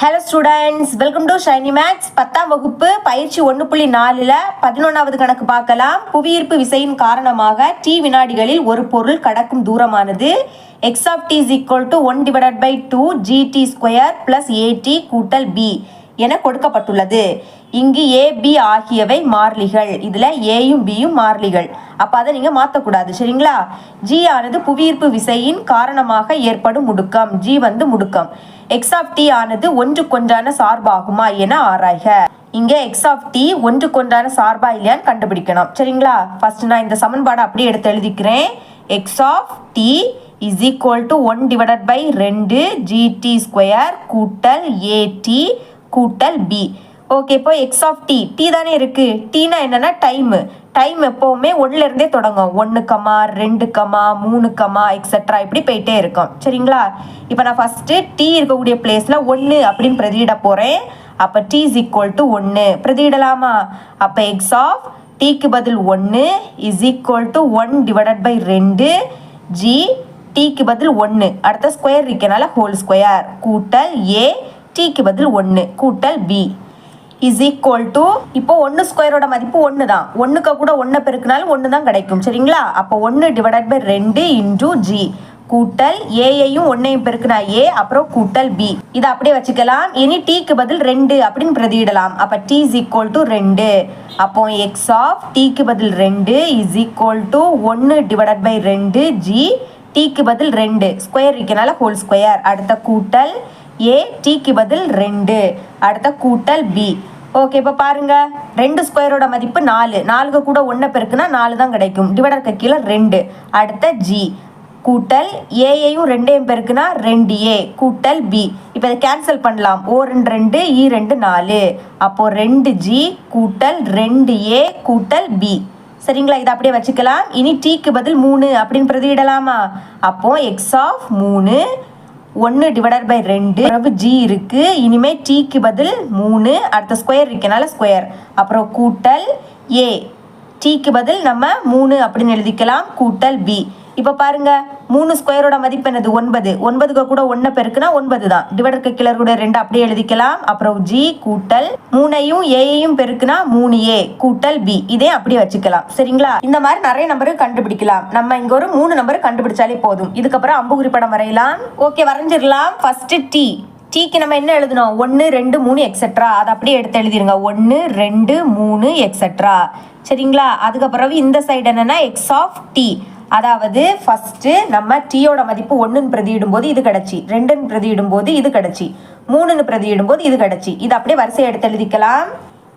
Hello students welcome to Shiny Max பத்தாம் வகுப்பு பயிற்சி ஒன்று புள்ளி நாலில் பதினொன்றாவது கணக்கு பார்க்கலாம். புவியீர்ப்பு விசையின் காரணமாக டி வினாடிகளில் ஒரு பொருள் கடக்கும் தூரமானது. X of T is equal to one divided by two GT square plus AT கூட்டல் பி என கொடுக்கப்பட்டுள்ளது. இங்கு ஏ பி ஆகியவை மாறிலிகள். இதில் ஏயும் பியும் மாறிலிகள். அப்போ அதை நீங்கள் மாற்றக்கூடாது சரிங்களா? ஜி ஆனது புவியீர்ப்பு விசையின் காரணமாக ஏற்படும் முடுக்கம். ஜி வந்து முடுக்கம். எக்ஸ் ஆஃப் டி ஆனது ஒன்றுக்கொன்றான சார்பாகுமா என ஆராய்க. இங்கே எக்ஸ் ஆஃப் டி ஒன்றுக்கொன்றான சார்பா இல்லையான்னு கண்டுபிடிக்கணும். சரிங்களா? ஃபர்ஸ்ட் நான் இந்த சமன்பாடை அப்படியே எடுத்து எழுதிக்கிறேன். X of T is equal to one divided by ரெண்டு ஜிடி ஸ்கொயர் கூட்டல் ஏடி கூட்டல் பி ஓகே இப்போ எக்ஸ் ஆஃப் டி டி தானே இருக்கு. டீனா என்னன்னா டைமு டைம் எப்போவுமே ஒன்றுல இருந்தே தொடங்கும். ஒன்று கமா ரெண்டு கமா மூணு கமா எக்ஸெட்ரா இப்படி போயிட்டே இருக்கும். சரிங்களா? இப்போ நான் ஃபஸ்ட்டு டி இருக்கக்கூடிய பிளேஸில் ஒன்று அப்படின்னு பிரதியிட போகிறேன் அப்போ டி இஸ் ஈக்குவல் டு ஒன்று பிரதியிடலாமா? அப்போ எக்ஸ் ஆஃப் டீக்கு பதில் ஒன்று is equal to one divided by ரெண்டு ஜி டீக்கு பதில் ஒன்று அடுத்த ஸ்கொயர் இருக்கனால ஹோல் ஸ்கொயர் கூட்டல் ஏ டீக்கு பதில் ஒன்று கூட்டல் பி இஸ் ஈக்குவல் டு இப்போ ஒன்று ஸ்கொயரோட மதிப்பு ஒன்று தான் ஒன்றுக்கு கூட ஒன்றை பெருக்கினாலும் ஒன்று தான் கிடைக்கும் சரிங்களா? அப்போ ஒன்று டிவைடட் பை ரெண்டு இன்டூ ஜி கூட்டல் ஏஐயும் ஒன்னையும் பெருக்கினா ஏ அப்புறம் கூட்டல் பி இதை அப்படியே வச்சுக்கலாம். இனி டீக்கு பதில் ரெண்டு அப்படின்னு பிரதியிடலாம். அப்போ டி இஸ் ஈக்குவல் டு ரெண்டு. அப்போ எக்ஸ் ஆஃப் டீக்கு பதில் ரெண்டு இஸ் ஈக்குவல் டு ஒன்று டிவைடட் பை ரெண்டு ஜி டீக்கு பதில் ரெண்டு. ஸ்கொயர் இருக்கனால ஹோல் ஸ்கொயர் அடுத்த கூட்டல் ஏ டிக்கு பதில் ரெண்டு. அடுத்த கூட்டல் பி ஓகே இப்போ பாருங்க. ரெண்டு ஸ்கொயரோட மதிப்பு நாலு. நாலுக்கு கூட ஒன்றை பெருக்குன்னா நாலு தான் கிடைக்கும். டிவைடருக்கு கீழே ரெண்டு. அடுத்த ஜி கூட்டல் ஏயையும் ரெண்டையும் பெருக்குனா ரெண்டு ஏ கூட்டல் பி இப்போ இதை கேன்சல் பண்ணலாம். ஓ ரெண்டு ரெண்டு இ ரெண்டு நாலு. அப்போது ரெண்டு ஜி கூட்டல் ரெண்டு ஏ கூட்டல் பி சரிங்களா? இதை அப்படியே வச்சுக்கலாம். இனி டீக்கு பதில் மூணு அப்படின்னு பிரதியிடலாமா அப்போது எக்ஸ் ஆஃப் மூணு ஒன்று டிவைடட் பை ரெண்டு. பிறகு ஜி இருக்குது இனிமே டீக்கு பதில் மூணு. அடுத்த ஸ்கொயர் இருக்கனால ஸ்கொயர் அப்புறம் கூட்டல் ஏ டீக்கு பதில் நம்ம மூணு அப்படின்னு எழுதிக்கலாம். கூட்டல் பி இப்போ பாருங்க மூணு ஸ்கொயரோட மதிப்பு என்னது? ஒன்பது. ஒன்பதுக்கு கூட ஒன்றை பெருக்குனா ஒன்பது தான். டிவைடருக்கு கிளர் கூட ரெண்டு அப்படியே எழுதிக்கலாம். அப்புறம் ஜி கூட்டல் மூணையும் ஏயையும் பெருக்குனா மூணு ஏ கூட்டல் பி இதே அப்படியே வச்சுக்கலாம். சரிங்களா? இந்த மாதிரி நிறைய நம்பரு கண்டுபிடிக்கலாம். நம்ம இங்க ஒரு மூணு நம்பர் கண்டுபிடிச்சாலே போதும். இதுக்கப்புறம் அம்புகுறி படம் வரையலாம். ஓகே வரைஞ்சிடலாம். ஃபர்ஸ்ட் டி டீக்கு நம்ம என்ன எழுதணும்? ஒன்று ரெண்டு மூணு எக்ஸெட்ரா அதை அப்படியே எடுத்து எழுதிருங்க. ஒன்று ரெண்டு மூணு எக்ஸெட்ரா சரிங்களா? அதுக்கப்புறம் இந்த சைடு என்னன்னா எக்ஸ் ஆஃப் டி அதாவது ஃபஸ்ட்டு நம்ம டீயோட மதிப்பு ஒன்றுன்னு பிரதியிடும் போது இது கிடச்சி. ரெண்டுன்னு பிரதியிடும் போது இது கிடச்சி. மூணுன்னு பிரதியிடும் போது இது கிடச்சி. இது அப்படியே வரிசையை எடுத்து எழுதிக்கலாம்.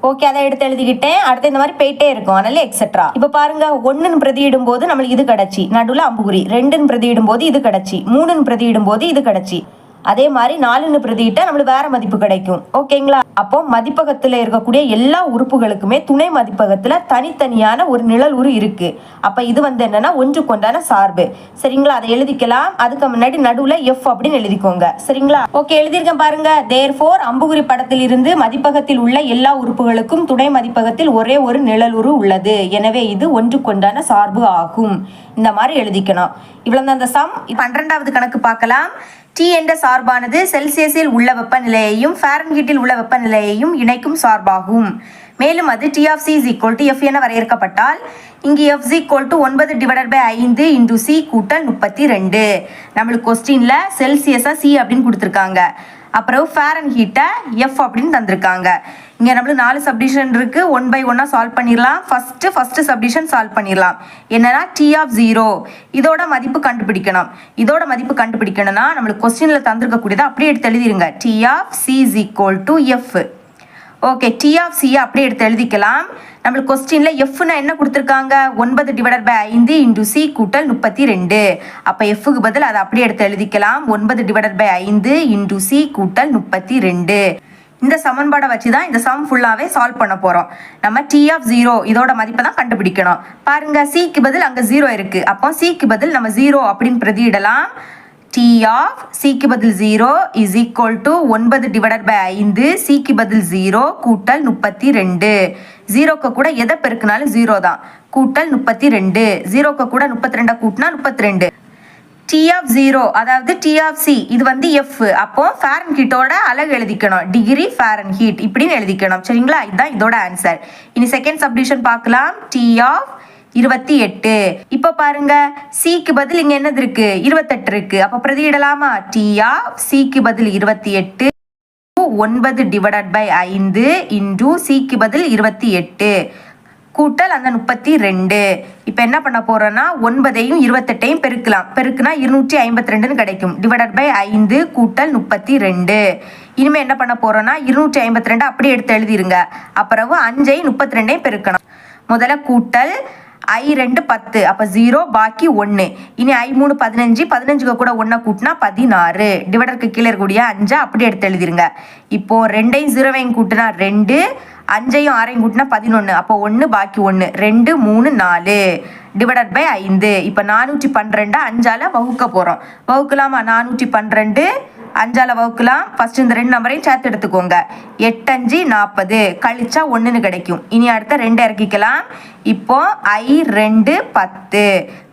ஓகே அதை எடுத்து எழுதிக்கிட்டேன். அடுத்து இந்த மாதிரி போயிட்டே இருக்கும். அதனால எக்ஸெட்ரா இப்போ பாருங்க ஒன்றுன்னு பிரதியிடும் போது நம்மளுக்கு இது கிடச்சி. நடுவில் அம்புகுறி. ரெண்டுன்னு பிரதியிடும் போது இது கிடச்சி. மூணுன்னு பிரதியிடும் போது இது கிடச்சி. அதே மாதிரி நாலுன்னு பிரதியிட்டா நம்மளுக்கு வேற மதிப்பு கிடைக்கும். ஓகேங்களா? அப்போ மதிப்பகத்துல இருக்கக்கூடிய எல்லா உறுப்புகளுக்குமே துணை மதிப்பகத்துல தனித்தனியான ஒரு நிழல் உரு இருக்கு. அப்ப இது வந்து என்னன்னா ஒன்று கொண்டான சார்பு. சரிங்களா? அதை எழுதிக்கலாம். அதுக்கு முன்னாடி நடுவுல எஃப் அப்படின்னு எழுதிக்கோங்க. சரிங்களா? ஓகே எழுதியிருக்கேன் பாருங்க. தேர் ஃபோர் அம்புகுறி படத்தில் இருந்து மதிப்பகத்தில் உள்ள எல்லா உறுப்புகளுக்கும் துணை மதிப்பகத்தில் ஒரே ஒரு நிழல் உரு உள்ளது. எனவே இது ஒன்று கொண்டான சார்பு ஆகும். இந்த மாதிரி எழுதிக்கணும் இவ்வளவு அந்த சம் பன்னிரெண்டாவது கணக்கு பார்க்கலாம். டி என்ற சார்பானது செல்சியஸில் உள்ள வெப்பநிலையையும் ஃபாரன்ஹீட்டில் உள்ள வெப்பநிலையையும் இணைக்கும் சார்பாகும். மேலும் அது T of C is equal to F என வரையறுக்கப்பட்டால் இங்கு எஃப் இஸ் ஈக்குவல் டு ஒன்பது டிவைடட் பை ஐந்து இன்டூ சி கூட்டல் முப்பத்தி ரெண்டு. நம்மளுக்கு கொஸ்டினில் செல்சியஸாக சி அப்படின்னு கொடுத்துருக்காங்க. அப்புறம் ஃபேர் அண்ட் ஹீட்டை எஃப் அப்படின்னு தந்திருக்காங்க. இங்கே நம்மளுக்கு நாலு சப்டிஷன் இருக்குது ஒன் பை ஒன்னாக சால்வ் பண்ணிடலாம் ஃபஸ்ட்டு ஃபஸ்ட்டு சப்டிஷன் சால்வ் பண்ணிடலாம் என்னென்னா டி ஆஃப் ஜீரோ இதோட மதிப்பு கண்டுபிடிக்கணும். இதோட மதிப்பு கண்டுபிடிக்கணும்னா நம்மளுக்கு கொஸ்டினில் தந்திருக்கக்கூடியதை அப்படியே எடுத்து எழுதிருங்க. T of C is equal to F okay T of C அப்படியே எடுத்து எழுதிக்கலாம். நம்மளுக்கு கொஸ்டினில் எஃப்னா என்ன கொடுத்துருக்காங்க? ஒன்பது டிவைடட் பை ஐந்து இன்டு சி கூட்டல் முப்பத்தி ரெண்டு அப்போ எஃப்க்கு பதில் அதை அப்படியே எடுத்து எழுதிக்கலாம். ஒன்பது டிவைடட் பை ஐந்து இன்டு சி கூட்டல் முப்பத்தி ரெண்டு இந்த சமன்பாடை வச்சு தான் இந்த சம் ஃபுல்லாகவே சால்வ் பண்ண போகிறோம் நம்ம டி ஆஃப் ஜீரோ இதோட மதிப்பை தான் கண்டுபிடிக்கணும். பாருங்கள் சிக்கு பதில் அங்கே ஜீரோ இருக்குது அப்போ சிக்கு பதில் நம்ம ஜீரோ அப்படின்னு பிரதியிடலாம் டி ஆஃப் சிக்கு பதில் ஜீரோ இஸ் ஈக்குவல் டு ஒன்பது டிவைடட் பை ஐந்து சிக்கு பதில் ஜீரோ கூட்டல் முப்பத்தி ரெண்டு ஜீரோக்கு கூட எதை பெருக்குனாலும் ஜீரோ தான். கூட்டல் முப்பத்தி ரெண்டு ஜீரோக்கு கூட முப்பத்தி ரெண்டை கூட்டினா முப்பத்தி ரெண்டு டி ஆஃப் ஜீரோ அதாவது டி ஆஃப் சி இது வந்து எஃப் அப்போ ஃபேரன் ஹீட்டோட அழகு எழுதிக்கணும். டிகிரி ஃபேரன் ஹீட் இப்படின்னு எழுதிக்கணும். சரிங்களா? இதுதான் இதோட ஆன்சர் இனி செகண்ட் சப்டிஷன் பார்க்கலாம். டி ஆஃப் இருபத்தி எட்டு. இப்போ பாருங்க சிக்கு பதில் இங்க என்னது இருக்கு? இருபத்தெட்டு இருக்கு. அப்ப பிரதியிடலாமா? டியா சிக்கு பதில் இருபத்தி எட்டு. ஒன்பது டிவைடட் பை ஐந்து இன்டூ சிக்கு பதில் இருபத்தி எட்டு. கூட்டல் அந்த முப்பத்தி ரெண்டு. இப்போ என்ன பண்ண போறோம்னா ஒன்பதையும் இருபத்தெட்டையும் பெருக்கலாம். பெருக்குனா இருநூற்றி ஐம்பத்தி ரெண்டுன்னு கிடைக்கும். டிவைடட் பை ஐந்து கூட்டல் முப்பத்தி ரெண்டு. இனிமேல் என்ன பண்ண போறோம்னா இருநூற்றி ஐம்பத்தி ரெண்டு அப்படியே எடுத்து எழுதிருங்க. அப்புறம் அஞ்சையும் முப்பத்தி ரெண்டையும் பெருக்கணும். முதல்ல கூட்டல் ஐ ரெண்டு பத்து அப்போ ஜீரோ பாக்கி ஒன்று இனி ஐ மூணு பதினஞ்சு பதினஞ்சுக்கு கூட ஒன்றை கூட்டினா பதினாறு. டிவைடருக்கு கீழே இருக்கக்கூடிய அஞ்சை அப்படி எடுத்து எழுதிருங்க. இப்போது ரெண்டையும் ஜீரோவையும் கூட்டினா ரெண்டு அஞ்சையும் ஆறையும் கூட்டினா பதினொன்று அப்போ ஒன்று பாக்கி ஒன்று ரெண்டு மூணு நாலு. டிவைடட் பை ஐந்து. இப்போ நானூற்றி பன்னிரெண்டு அஞ்சால் வகுக்க போகிறோம் வகுக்கலாமா? நானூற்றி பன்னிரெண்டு. அஞ்சால வகுக்கலாம். ஃபஸ்ட்டு இந்த ரெண்டு நம்பரையும் சேர்த்து எடுத்துக்கோங்க. எட்டஞ்சு நாற்பது கழிச்சா ஒன்றுன்னு கிடைக்கும். இனி அடுத்த ரெண்டு இறக்கிக்கலாம். இப்போ ஐ ரெண்டு பத்து.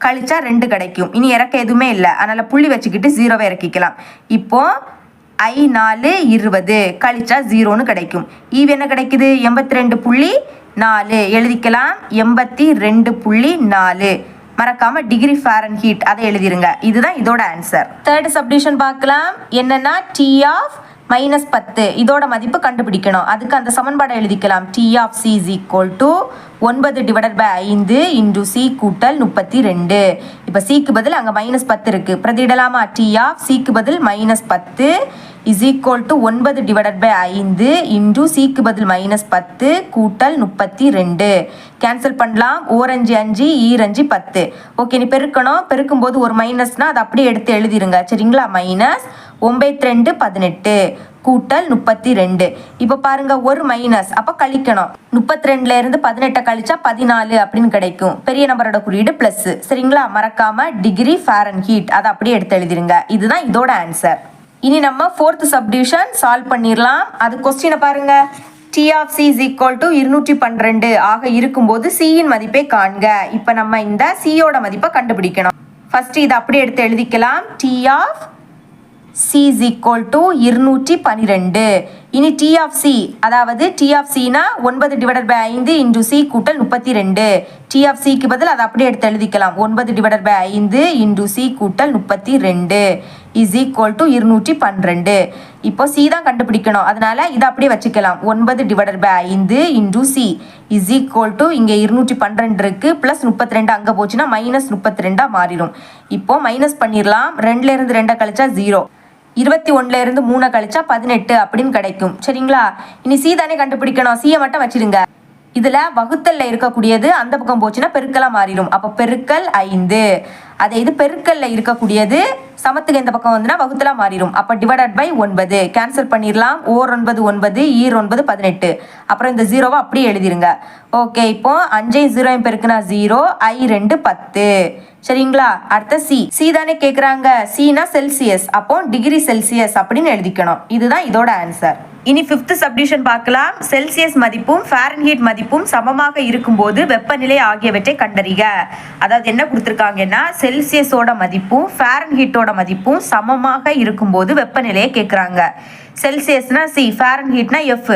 கழிச்சா ரெண்டு கிடைக்கும். இனி இறக்க எதுவுமே இல்லை. அதனால் புள்ளி வச்சுக்கிட்டு ஜீரோவை இறக்கிக்கலாம். இப்போது ஐ நாலு இருபது. கழிச்சா ஜீரோன்னு கிடைக்கும். ஈவ் என்ன கிடைக்குது? எண்பத்தி ரெண்டு புள்ளி நாலு. எழுதிக்கலாம். எண்பத்தி ரெண்டு புள்ளி நாலு. மறக்காம டிகிரி ஃபேரன் ஹீட் அதை எழுதிருங்க. இதுதான் இதோட ஆன்சர் தேர்ட் சப்டிஷன் பார்க்கலாம். என்னன்னா டி ஆஃப் மைனஸ் பத்து. இதோட மதிப்பு கண்டுபிடிக்கணும். அதுக்கு அந்த சமன்பாடை எழுதிக்கலாம். T of C is equal to ஒன்பது டிவைடட் பை ஐந்து இன்டு சி கூட்டல் முப்பத்தி ரெண்டு இப்போ சிக்கு பதில் அங்கே மைனஸ் பத்து இருக்குது பிரதிடலாமா டி ஆஃப் சிக்கு பதில் மைனஸ் பத்து இஸ் ஈக்குவல் டு ஒன்பது டிவைடட் பை ஐந்து இன்டு சிக்கு பதில் மைனஸ் பத்து கூட்டல் முப்பத்தி ரெண்டு கேன்சல் பண்ணலாம். ஓரஞ்சு அஞ்சு ஈரஞ்சு பத்து. ஓகே நீ பெருக்கணும். பெருக்கும்போது ஒரு மைனஸ்னால் அதை அப்படியே எடுத்து எழுதிருங்க. சரிங்களா? மைனஸ் ஒம்பத்தி ரெண்டு பதினெட்டு கூட்டல் முப்பத்தி ரெண்டு. இப்போ பாருங்க ஒரு மைனஸ் அப்போ கழிக்கணும். முப்பத்தி ரெண்டுல இருந்து பதினெட்டை கழிச்சா பதினாலு அப்படின்னு கிடைக்கும். பெரிய நம்பரோட குறியீடு பிளஸ் சரிங்களா? மறக்காம டிகிரி ஃபேரன் ஹீட் அதை அப்படியே எடுத்து எழுதிருங்க. இதுதான் இதோட ஆன்சர் இனி நம்ம ஃபோர்த் சப்டிவிஷன் சால்வ் பண்ணிடலாம். அது கொஸ்டினை பாருங்க. T of C is equal to இருநூற்றி பன்னிரெண்டு. ஆக இருக்கும்போது சியின் மதிப்பை காண்க. இப்போ நம்ம இந்த சியோட மதிப்பை கண்டுபிடிக்கணும். ஃபர்ஸ்ட் இதை அப்படியே எடுத்து எழுதிக்கலாம். T of C is equal to இருநூற்றி பன்னிரெண்டு இனி டி ஆஃப் சி அதாவது டி ஆஃப் சினா ஒன்பது டிவைடட் பை ஐந்து இன்டு சி கூட்டல் முப்பத்தி ரெண்டு டி ஆஃப் சிக்கு பதில் அதை அப்படியே எடுத்து எழுதிக்கலாம். ஒன்பது டிவைடட் பை ஐந்து இன்டு சி கூட்டல் முப்பத்தி ரெண்டு இஸ் ஈக்குவல் டு இருநூற்றி பன்னிரெண்டு. இப்போ சி தான் கண்டுபிடிக்கணும். அதனால இதை அப்படியே வச்சுக்கலாம். ஒன்பது டிவைடட் பை ஐந்து into C is equal to இங்கே இருநூற்றி பன்னிரெண்டு இருக்கு. ப்ளஸ் முப்பத்தி ரெண்டு அங்கே போச்சுன்னா மைனஸ் முப்பத்தி ரெண்டாக மாறிடும். இப்போ மைனஸ் பண்ணிடலாம். ரெண்டுல இருந்து ரெண்டை கழிச்சா ஜீரோ இருபத்தி ஒன்னுல இருந்து மூணை கழிச்சா பதினெட்டு அப்படின்னு கிடைக்கும். சரிங்களா? இனி சி தானே கண்டுபிடிக்கணும். சியை மட்டும் வச்சிருங்க. இதுல வகுத்தல்ல இருக்கக்கூடியது அந்த பக்கம் போச்சுன்னா பெருக்கலா மாறிடும். அப்ப பெருக்கல் ஐந்து. அதே இது பெருக்கல்ல இருக்கக்கூடியது சமத்துக்கு இந்த பக்கம் வந்துன்னா வகுத்தலா மாறிடும். அப்ப டிவைடட் பை ஒன்பது. கேன்சல் பண்ணிடலாம் ஓர் ஒன்பது ஒன்பது ஈர் ஒன்பது பதினெட்டு. அப்புறம் இந்த ஜீரோவை அப்படியே எழுதிருங்க. ஓகே இப்போ அஞ்சையும் ஜீரோயும் பெருக்குனா ஜீரோ ஐ ரெண்டு பத்து. சரிங்களா? அடுத்த சி சி தானே கேக்குறாங்க. சீனா செல்சியஸ் அப்போ டிகிரி செல்சியஸ் அப்படின்னு எழுதிக்கணும். இதுதான் இதோட ஆன்சர் இனி ஃபிஃப்த் சப்டிஷன் பார்க்கலாம். செல்சியஸ் மதிப்பும் ஃபாரன்ஹீட் மதிப்பும் சமமாக இருக்கும்போது வெப்பநிலை ஆகியவற்றை கண்டறிக. அதாவது என்ன கொடுத்துருக்காங்கன்னா செல்சியஸோட மதிப்பும் ஃபாரன்ஹீட்டோட மதிப்பும் சமமாக இருக்கும்போது வெப்பநிலையை கேட்குறாங்க. செல்சியஸ்னா சி ஃபாரன்ஹீட்னா எஃப்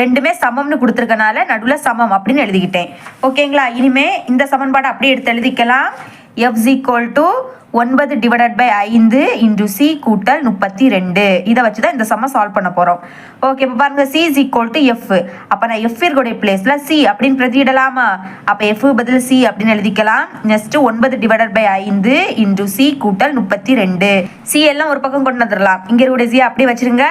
ரெண்டுமே சமம்னு கொடுத்துருக்கனால நடுவில் சமம் அப்படின்னு எழுதிக்கிட்டேன். ஓகேங்களா இனிமே இந்த சமன்பாடை அப்படியே எடுத்து எழுதிக்கலாம். எஃப் ஈக்குவல் டு ஒன்பது டிவைடட் பை ஐந்து இன்டு சி கூட்டல் முப்பத்தி ரெண்டு. இதை வச்சு தான் இந்த சம்மை சால்வ் பண்ண போகிறோம் ஓகே இப்போ பாருங்கள் C is equal to F அப்போ நான் எஃப் இருக்கக்கூடிய பிளேஸில் சி அப்படின்னு பிரதியிடலாமா? அப்போ எஃப் பதில் சி அப்படின்னு எழுதிக்கலாம். நெக்ஸ்ட் ஒன்பது டிவைடட் பை ஐந்து இன்டு சி கூட்டல் முப்பத்தி ரெண்டு. சி எல்லாம் ஒரு பக்கம் கொண்டு வந்துடலாம். இங்கே இருக்கக்கூடிய சி அப்படியே வச்சிருங்க.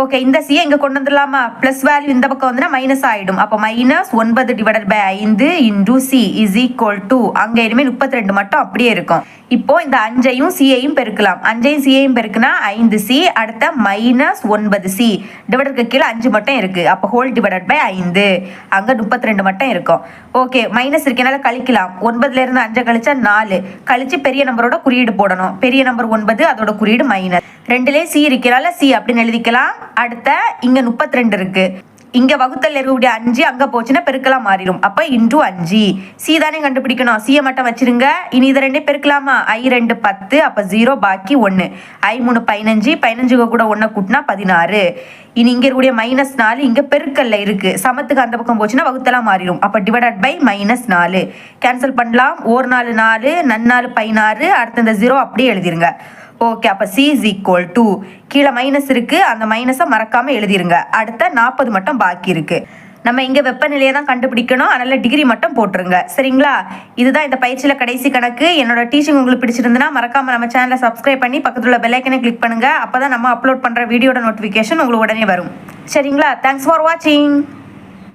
ஓகே இந்த சி இங்க கொண்டு வந்துடலாமா? பிளஸ் வேல்யூ இந்த பக்கம் வந்துன்னா மைனஸ் ஆயிடும். அப்போ மைனஸ் ஒன்பது டிவைடட் பை ஐந்து into C is equal to அங்க இனிமே முப்பத்தி ரெண்டு மட்டும் அப்படியே இருக்கும். இப்போ இந்த அஞ்சையும் சியையும் பெருக்கலாம். அஞ்சையும் சியையும் பெருக்குனா ஐந்து சி அடுத்த மைனஸ் ஒன்பது சி டிவைடருக்கு கீழே அஞ்சு மட்டும் இருக்கு. அப்போ ஹோல் டிவைடட் பை ஐந்து. அங்க முப்பத்தி ரெண்டு மட்டும் இருக்கும். ஓகே மைனஸ் இருக்கனால கழிக்கலாம். ஒன்பதுல இருந்து அஞ்சை கழிச்சா நாலு. கழிச்சு பெரிய நம்பரோட குறியீடு போடணும். பெரிய நம்பர் ஒன்பது அதோட குறியீடு மைனஸ் ரெண்டுலேயே சி இருக்கிறனால சி அப்படின்னு எழுதிக்கலாம். அடுத்த இங்க முப்பத்தி ரெண்டு இருக்கு. இங்க வகுத்தல் இருக்கக்கூடிய அஞ்சு அங்க போச்சுன்னா பெருக்கலாம் மாறிடும் அப்ப இன்டூ அஞ்சு. சி தானே கண்டுபிடிக்கணும். சியை மட்டும் வச்சிருங்க. இனி இதை ரெண்டே பெருக்கலாமா? ஐ ரெண்டு பத்து அப்ப ஜீரோ பாக்கி ஒன்று ஐ மூணு பதினஞ்சு. பதினஞ்சுக்கு கூட ஒன்றை கூட்டினா பதினாறு. இனி இங்க இருக்கக்கூடிய மைனஸ் நாலு இங்க பெருக்கல்ல இருக்கு. சமத்துக்கு அந்த பக்கம் போச்சுன்னா வகுத்தலாம் மாறிடும் அப்ப டிவைடட் பை மைனஸ் நாலு. கேன்சல் பண்ணலாம். ஒரு நாலு நாலு நன்னாலு பதினாறு. அடுத்த இந்த ஜீரோ அப்படியே எழுதிருங்க. ஓகே அப்போ சி இஸ் ஈக்குவல் டு கீழே மைனஸ் இருக்குது அந்த மைனஸை மறக்காமல் எழுதிருங்க. அடுத்த நாற்பது மட்டும் பாக்கி இருக்குது நம்ம இங்கே வெப்பநிலையை தான் கண்டுபிடிக்கணும். அதனால் டிகிரி மட்டும் போட்டுருங்க. சரிங்களா? இதுதான் இந்த பயிற்சியில் கடைசி கணக்கு. என்னோட டீச்சிங் உங்களுக்கு பிடிச்சிருந்துன்னா மறக்காமல் நம்ம சேனலை சப்ஸ்கிரைப் பண்ணி பக்கத்தில் உள்ள பெல்லைக்கனை கிளிக் பண்ணுங்கள் அப்போ தான் நம்ம அப்லோட் பண்ணுற வீடியோட நோட்டிஃபிகேஷன் உங்களுக்கு உடனே வரும். சரிங்களா? தேங்க்ஸ் ஃபார் வாட்சிங்